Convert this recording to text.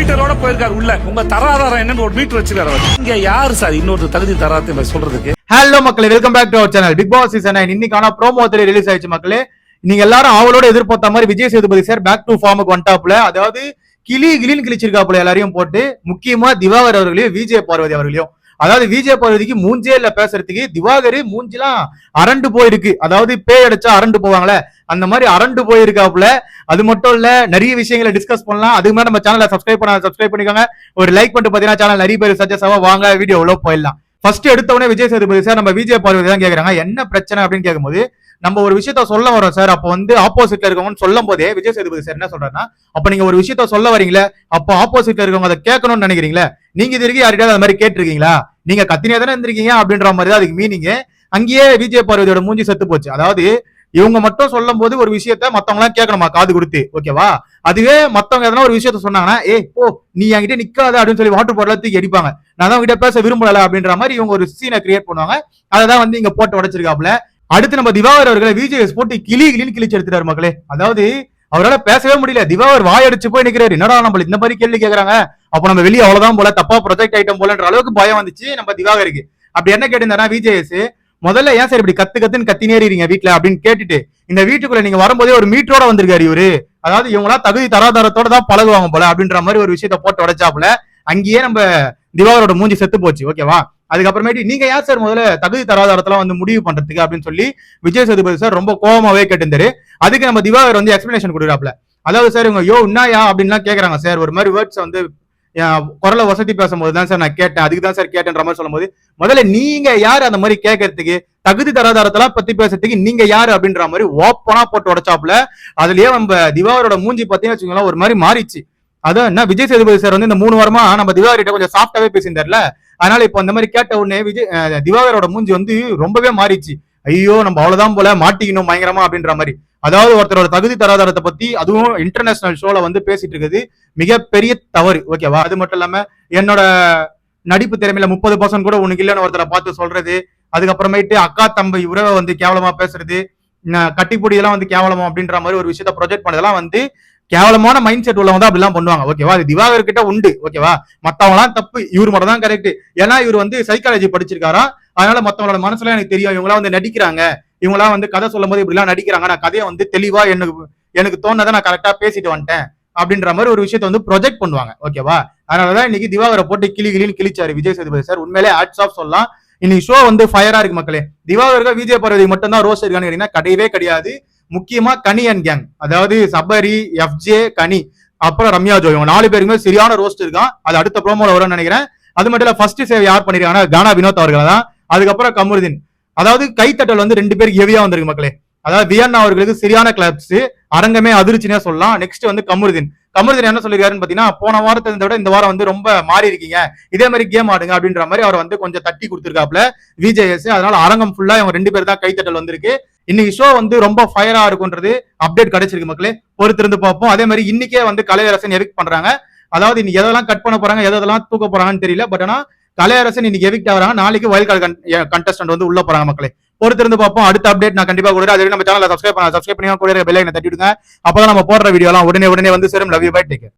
மீட்டரோட போயிருக்காரு உள்ள. உங்க தராதாரம் என்னன்னு ஒரு மீட்டர் வச்சிருக்காரு அவர். இங்க யாரு சார் இன்னொரு தகுதி தராத்தை சொல்றதுக்கு? ஹலோ மக்களே welcome back to our channel Bigg Boss season nine இன்னைக்கான ப்ரோமோ த்ரீ ரிலீஸ் ஆயிடுச்சு மக்களே. நீங்க எல்லாரும் அவளோட எதிர்பார்த்த மாதிரி Vijay Sethupathi sir back to ஃபார்முக்கு வந்துட்டாப்ல அதாவது கிளி கிளின்னு கிழிச்சிருக்காப்புல எல்லாரையும் போட்டு. முக்கியமா திவாகர் அவர்களையும் விஜய் பார்வதி அவர்களையும். அதாவது விஜய் பார்வதிக்கு மூஞ்சே இல்ல பேசுறதுக்கு திவாகர் மூஞ்சிலாம் அரண்டு போயிருக்கு. அதாவது பேய் அடிச்சா அரண்டு போவாங்களே. அந்த மாதிரி அரண்டு போயிருக்காப்புல. அது மட்டும் இல்ல நிறைய விஷயங்களை டிஸ்கஸ் பண்ணலாம். அதுக்கு மேலே நம்ம சேனலை சப்ஸ்கிரைப் பண்ண சப்ஸ்கிரைப் பண்ணிக்கோங்க. ஒரு லைக் பண்ணிட்டு பாத்தீங்கன்னா சேனல் நிறைய பேர் சஜஸ் ஆவா வாங்க வீடியோ எவ்வளோ போயிடலாம். ஃபர்ஸ்ட் எடுத்தவொடனே விஜய் சேதுபதி சார் நம்ம விஜய் பார்வதி தான் கேக்குறாங்க. என்ன பிரச்சனை அப்படின்னு கேட்கும்போது நம்ம ஒரு விஷயத்த சொல்ல வரோம் சார் அப்போ வந்து ஆப்போசிட்ல இருக்கவங்கன்னு சொல்லும் போதே விஜய் சேதுபதி சார் என்ன சொல்றாருன்னா அப்ப நீங்க ஒரு விஷயத்த சொல்ல வரீங்களே அப்போ ஆப்போசிட்ல இருக்கவங்க அதை கேட்கணும்னு நினைக்கிறீங்களா நீங்க இது வரைக்கும் யார்கிட்டயாவது அது மாதிரி கேட்டிருக்கீங்களா? நீங்க கத்தினியா தானே இருந்திருக்கீங்க அப்படின்ற மாதிரி தான் அதுக்கு மீனிங் அங்கேயே விஜய் பார்வதியோட மூஞ்சி செத்து போச்சு. அதாவது இவங்க மட்டும் சொல்லும் போது ஒரு விஷயத்த மத்தவங்க எல்லாம் கேட்கணுமா காது கொடுத்து ஓகேவா அதுவே மத்தவங்க எதனா ஒரு விஷயத்த சொன்னாங்கன்னா ஏ ஓ நீ என்கிட்ட நிக்காத அப்படின்னு சொல்லி வாட்டர் பாட்டில தூக்கி அடிப்பாங்க. நான் தான் கிட்ட பேச விரும்பல அப்படின்ற மாதிரி இவங்க ஒரு சீனை கிரியேட் பண்ணுவாங்க. அதை தான் வந்து இங்க போட்டு உடைச்சிருக்காப்ல அடுத்து நம்ம திவாகர் அவர்களை விஜய் போட்டு கிளி கிளின்னு கிழிச்சு எடுத்துட்டாரு மக்களே. அதாவது அவரால் பேசவே முடியல. திவாகர் வாயடிச்சு போய் நிற்கிறார் என்னடா நம்மள இந்த மாதிரி கேள்வி கேட்கறாங்க அப்போ நம்ம வெளியே அவ்வளவுதான் போல தப்பா ப்ரொஜெக்ட் ஐட்டம் போலன்ற அளவுக்கு பயம் வந்துச்சு நம்ம திவாகருக்கு. அப்படி என்ன கேட்டிருந்தாருன்னா விஜேஎஸ் முதல்ல ஏன் சார் இப்படி கத்து கத்துன்னு கத்தினேறீங்க இருக்கீங்க வீட்டுல அப்படின்னு கேட்டுட்டு இந்த வீட்டுக்குள்ள நீங்க வரும்போதே ஒரு மீட்டரோட வந்திருக்காரு இவரு. அதாவது இவங்களா தகுதி தராதரத்தோட தான் பழகுவாங்க போல அப்படின்ற மாதிரி ஒரு விஷயத்த போட்டு உடைச்சாப்புல அங்கேயே நம்ம திவாகரோட மூஞ்சி செத்து போச்சு. ஓகேவா? அதுக்கப்புறமேட்டு நீங்க ஏன் சார் முதல்ல தகுதி தராதாரத்தெல்லாம் வந்து முடிவு பண்றதுக்கு அப்படின்னு சொல்லி விஜய் சேதுபதி சார் ரொம்ப கோபமாவே கேட்டிருந்தாரு. அதுக்கு நம்ம திவாகர் வந்து எக்ஸ்பிளேஷன் கொடுக்குறாப்ல அதாவது சார் இவங்க யோ என்னயா அப்படின்லாம் கேக்குறாங்க சார். ஒரு மாதிரி வேர்ட்ஸ் வந்து குரலை வசதி பேசும்போது தான் சார் நான் கேட்டேன். அதுக்கு தான் சார் கேட்டேன்ற மாதிரி சொல்லும்போது முதல்ல நீங்க யார்? அந்த மாதிரி கேட்கறதுக்கு தகுதி தராதாரத்தெல்லாம் பத்தி பேசுறதுக்கு நீங்க யாரு? அப்படின்ற மாதிரி ஓப்பனா போட்டு உடைச்சாப்புல. அதுலயே நம்ம திவாகரோட மூஞ்சி பார்த்தீங்கன்னு வச்சுக்கோங்களேன் ஒரு மாதிரி மாறிச்சு அதான் என்ன விஜய் சேதுபதி சார் வந்து இந்த மூணு வாரமா நம்ம திவாகர்கிட்ட கொஞ்சம் சாஃப்டாவே பேசியிருந்தார்ல. அதனால இப்போ அந்த மாதிரி கேட்ட உடனே விஜய் திவாகரோட மூஞ்சி வந்து ரொம்பவே மாறிச்சு ஐயோ நம்ம அவ்வளவுதான் போல மாட்டிக்கணும் பயங்கரமா அப்படின்ற மாதிரி. அதாவது ஒருத்தரோட தகுதி தராதாரத்தை பத்தி அதுவும் இன்டர்நேஷனல் ஷோல வந்து பேசிட்டு இருக்குது. மிகப்பெரிய தவறு. ஓகேவா அது மட்டும் இல்லாம என்னோட நடிப்பு திறமையில முப்பது பர்சன்ட் கூட உனக்கு இல்லைன்னு ஒருத்தரை பார்த்து சொல்றது. அதுக்கப்புறமேட்டு அக்கா தம்பி உறவை வந்து கேவலமா பேசுறது. ந- எல்லாம் வந்து கேவலமா அப்படின்ற மாதிரி ஒரு விஷயத்த ப்ரொஜெக்ட் பண்ணதெல்லாம் வந்து கேவலமான மைண்ட் செட் உள்ளவங்க தான் அப்படிலாம் பண்ணுவாங்க. ஓகேவா அது திவாகர் கிட்ட உண்டு. ஓகேவா மத்தவங்களாம் தப்பு. இவர் மட்டும் தான் கரெக்ட் ஏன்னா இவர் வந்து சைக்காலஜி படிச்சிருக்காரா? அதனால மத்தவங்களோட மனசுல எனக்கு தெரியும். இவங்களாம் வந்து நடிக்கிறாங்க. இவங்களாம் வந்து கதை சொல்லும் போது இப்படிலாம் நடிக்கிறாங்க. நான் கதையை வந்து தெளிவா எனக்கு எனக்கு தோணதை நான் கரெக்டா பேசிட்டு வந்துட்டேன். அப்படின்ற மாதிரி ஒரு விஷயத்த வந்து ப்ரொஜெக்ட் பண்ணுவாங்க. ஓகேவா அதனாலதான் இன்னைக்கு திவாகரை போட்டு கிளி கிளின்னு கிழிச்சாரு விஜய் சேதுபதி சார். உண்மையிலே ஆட்ஸ் ஆஃப் சொல்லலாம். இன்னைக்கு ஷோ வந்து ஃபயரா இருக்கு மக்களே. திவாகருக்கு விஜய் பார்வதி மட்டும் தான் ரோஸ் இருக்கான்னு கேட்டீங்கன்னா கிடையவே கிடையாது. முக்கியமா கனி அண்ட் கேங் அதாவது சபரி எஃப்ஜே கனி அப்புறம் ரம்யா ஜோ இவங்க நாலு பேருக்குமே சரியான ரோஸ்ட் இருக்கான். அது அடுத்த ப்ரோமோல வரும்னு நினைக்கிறேன். அது மட்டும் இல்ல ஃபர்ஸ்ட் சேவ் யார் பண்ணிருக்காங்கன்னா கானா வினோத் அவர்கள் தான். அதுக்கப்புறம் கமருதீன். அதாவது கைத்தட்டல் வந்து ரெண்டு பேருக்கு ஹெவியா வந்திருக்கு மக்களே. அதாவது வியன்னா அவர்களுக்கு சரியான கிளப்ஸ் அரங்கமே அதிர்ச்சினே சொல்லலாம். நெக்ஸ்ட் வந்து கமருதீன். கமருதீன் என்ன சொல்லிருக்காருன்னு பாத்தீங்கன்னா போன வாரத்தை விட இந்த வாரம் வந்து ரொம்ப மாறி இருக்கீங்க. இதே மாதிரி கேம் ஆடுங்க அப்படின்ற மாதிரி அவர் வந்து கொஞ்சம் தட்டி கொடுத்துருக்காப்ல விஜேஎஸ் அதனால அரங்கம் ஃபுல்லா இவங்க ரெண்டு பேர் தான் கைத்தட்டல் வந்திருக்கு. இன்னைக்கு ஷோ வந்து ரொம்ப ஃபயரா இருக்கும்ன்றது அப்டேட் கிடைச்சிருக்கு மக்களே. பொறுத்திருந்து பார்ப்போம். அதே மாதிரி இன்னைக்கே வந்து கலையரசன் எவிக் பண்றாங்க. அதாவது இன்னைக்கு எதெல்லாம் கட் பண்ண போறாங்க எதெல்லாம் தூக்க போறாங்கன்னு தெரியல. பட் ஆனா கலையரசன் இன்னைக்கு எவிக்ட் ஆகிறாங்க. நாளைக்கு வயல் கார்டு கண்டஸ்டன்ட் வந்து உள்ள போறாங்க மக்களே. பொறுத்திருந்து பார்ப்போம். அடுத்த அப்டேட் நான் கண்டிப்பா கொடுக்குறேன். அது நம்ம சேனலை சப்ஸ்கிரைப் பண்ண சப்ஸ்கிரைப் பண்ணி கூட பெல் ஐக்கனை தட்டி விடுங்க அப்பதான் நம்ம போடுற வீடியோலாம் உடனே உடனே வந்து சேரும். Love you bye take